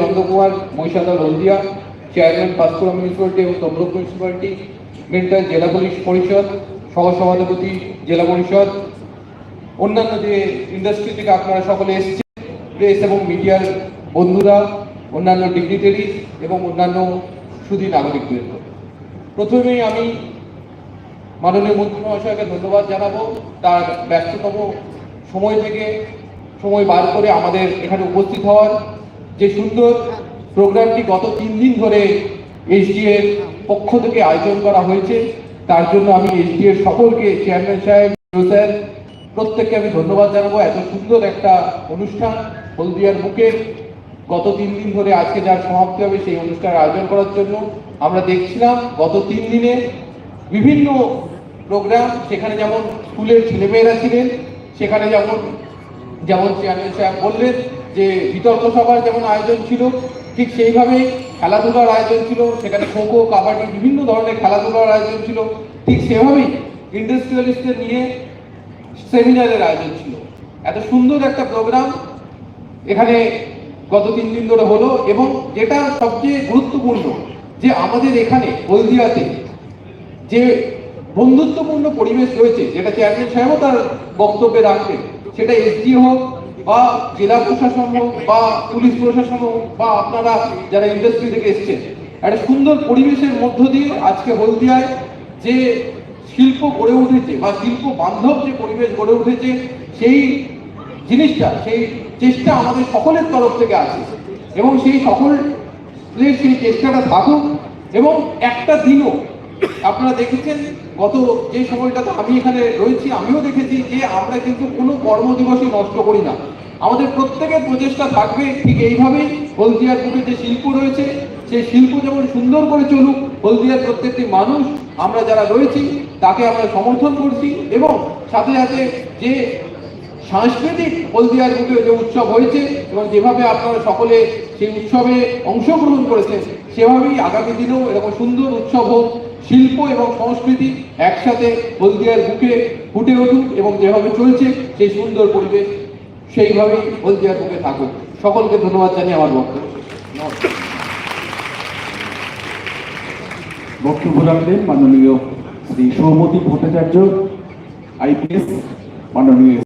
Nandakumar Mahishadal Haldia chairman Panchkura municipality এবং Tamluk municipality মেন্টাল জেলা পুলিশ পরিষদ সহসভাধিপতি জেলা পরিষদ, অন্যান্য যে ইন্ডাস্ট্রি থেকে আপনারা সকলে এসেছেন প্রেস এবং মিডিয়ার বন্ধুরা, অন্যান্য ডিগনিটারি এবং অন্যান্য সুদী নাগরিকবৃন্দ প্রথমেই আমি মাননীয় মন্ত্রী মহাশয়কে ধন্যবাদ জানাব। তার ব্যস্ততম সময় থেকে সময় বার করে আমাদের এখানে উপস্থিত হওয়ার যে সুন্দর প্রোগ্রামটি গত তিন দিন ধরে এসডি এর পক্ষ থেকে আয়োজন করা হয়েছে, তার জন্য আমি এসডি এর সকলকে, চেয়ারম্যান সাহেব স্যার, প্রত্যেককে আমি ধন্যবাদ জানাব। এত সুন্দর একটা অনুষ্ঠান হলদিয়ার বুকে। গত তিন দিন ধরে আজকে যার সমাপ্তি হবে সেই অনুষ্ঠান আয়োজন করার জন্য আমরা দেখছিলাম, গত তিন দিনে বিভিন্ন প্রোগ্রাম, সেখানে যেমন স্কুলের ছেলেমেয়েরা ছিলেন, সেখানে যেমন যেমন চেয়ারম্যান সাহেব বললেন যে বিতর্ক সভার যেমন আয়োজন ছিল, ঠিক সেইভাবেই খেলাধুলার আয়োজন ছিল, সেখানে খোখো কাবাডি, বিভিন্ন ধরনের খেলাধুলার আয়োজন ছিল। ঠিক সেভাবেই ইন্ডাস্ট্রিয়ালিস্টদের নিয়ে সেমিনারের আয়োজন ছিল। এত সুন্দর একটা প্রোগ্রাম এখানে গত তিন দিন ধরে হলো এবং যেটা সবচেয়ে গুরুত্বপূর্ণ যে আমাদের এখানে হলদিয়াতে যে বন্ধুত্বপূর্ণ পরিবেশ রয়েছে, যেটা চেয়ারম্যান সাহেবও তার বক্তব্যে রাখবেন, সেটা এসডি হোক বা জেলা প্রশাসন হোক বা পুলিশ প্রশাসন হোক বা আপনারা যারা ইন্ডাস্ট্রি থেকে এসছেন, একটা সুন্দর পরিবেশের মধ্য দিয়ে আজকে হলদিয়ায় যে শিল্প গড়ে উঠেছে বা শিল্প বান্ধব যে পরিবেশ গড়ে উঠেছে, সেই জিনিসটা, সেই চেষ্টা আমাদের সকলের তরফ থেকে আছে। এবং সেই সকলের সেই চেষ্টাটা থাকুক এবং একটা দিনও আপনারা দেখেছেন গত যে সময়টাতে আমি এখানে রয়েছি, আমিও দেখেছি যে আমরা কিন্তু কোনো কর্মদিবসই নষ্ট করি না। আমাদের প্রত্যেকের প্রচেষ্টা থাকবে ঠিক এইভাবেই হলদিয়ার বুকে যে শিল্প রয়েছে, সেই শিল্প যেমন সুন্দর করে চলুক, হলদিয়ার প্রত্যেকটি মানুষ, আমরা যারা রয়েছি, তাকে আমরা সমর্থন করছি এবং সাথে সাথে যে সাংস্কৃতিক হলদিয়ার বুকে যে উৎসব হয়েছে এবং যেভাবে আপনারা সকলে সেই উৎসবে অংশগ্রহণ করেছেন, সেভাবেই আগামী দিনেও এরকম সুন্দর উৎসব হোক শিল্প এবং সংস্কৃতি একসাথে হলদিয়ার বুকে ফুটে উঠুক এবং যেভাবে চলছে সেই সুন্দর পরিবেশ সেইভাবেই হলদিয়ার বুকে থাকুক সকলকে ধন্যবাদ জানিয়ে আমার বক্তব্য। বক্তব্য রাখলেন মাননীয় শ্রী সৌমতি ভট্টাচার্য, আইপিএস, মাননীয়